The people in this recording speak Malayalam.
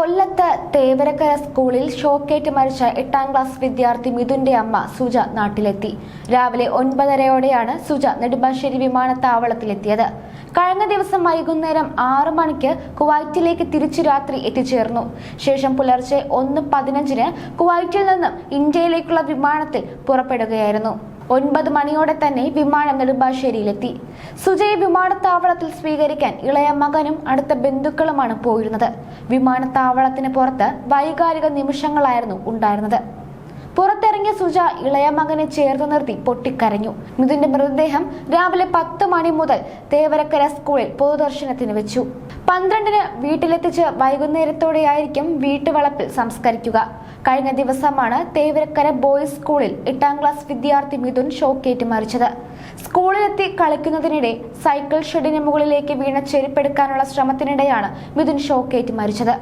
കൊല്ലത്ത് തേവരക്കര സ്കൂളിൽ ഷോക്കേറ്റ് മരിച്ച എട്ടാം ക്ലാസ് വിദ്യാർത്ഥി മിഥുന്റെ അമ്മ സുജ നാട്ടിലെത്തി. രാവിലെ ഒൻപതരയോടെയാണ് സുജ നെടുമ്പാശ്ശേരി വിമാനത്താവളത്തിലെത്തിയത്. കഴിഞ്ഞ ദിവസം വൈകുന്നേരം ആറു മണിക്ക് കുവൈറ്റിലേക്ക് തിരിച്ചു രാത്രി എത്തിച്ചേർന്നു. ശേഷം പുലർച്ചെ ഒന്ന് പതിനഞ്ചിന് കുവൈറ്റിൽ നിന്നും ഇന്ത്യയിലേക്കുള്ള വിമാനത്തിൽ പുറപ്പെടുകയായിരുന്നു. ഒൻപത് മണിയോടെ തന്നെ വിമാനം നെടുമ്പാശ്ശേരിയിലെത്തി. സുജയെ വിമാനത്താവളത്തിൽ സ്വീകരിക്കാൻ ഇളയ മകനും അടുത്ത ബന്ധുക്കളുമാണ് പോയിരുന്നത്. വിമാനത്താവളത്തിന് പുറത്ത് വൈകാരിക നിമിഷങ്ങളായിരുന്നു ഉണ്ടായിരുന്നത്. പുറത്തിറങ്ങിയ സുജ ഇളയ മകനെ ചേർത്ത് നിർത്തി പൊട്ടിക്കരഞ്ഞു. മിഥുന്റെ മൃതദേഹം രാവിലെ പത്ത് മണി മുതൽ തേവരക്കര സ്കൂളിൽ പൊതുദർശനത്തിന് വെച്ചു. പന്ത്രണ്ടിന് വീട്ടിലെത്തിച്ച് വൈകുന്നേരത്തോടെയായിരിക്കും വീട്ടുവളപ്പിൽ സംസ്കരിക്കുക. കഴിഞ്ഞ ദിവസമാണ് തേവരക്കര ബോയ്സ് സ്കൂളിൽ എട്ടാം ക്ലാസ് വിദ്യാർത്ഥി മിഥുൻ ഷോക്കേറ്റ് മരിച്ചത്. സ്കൂളിലെത്തി കളിക്കുന്നതിനിടെ സൈക്കിൾ ഷെഡിന് മുകളിലേക്ക് വീണ ചെരുപ്പെടുക്കാനുള്ള ശ്രമത്തിനിടെയാണ് മിഥുൻ ഷോക്കേറ്റ് മരിച്ചത്.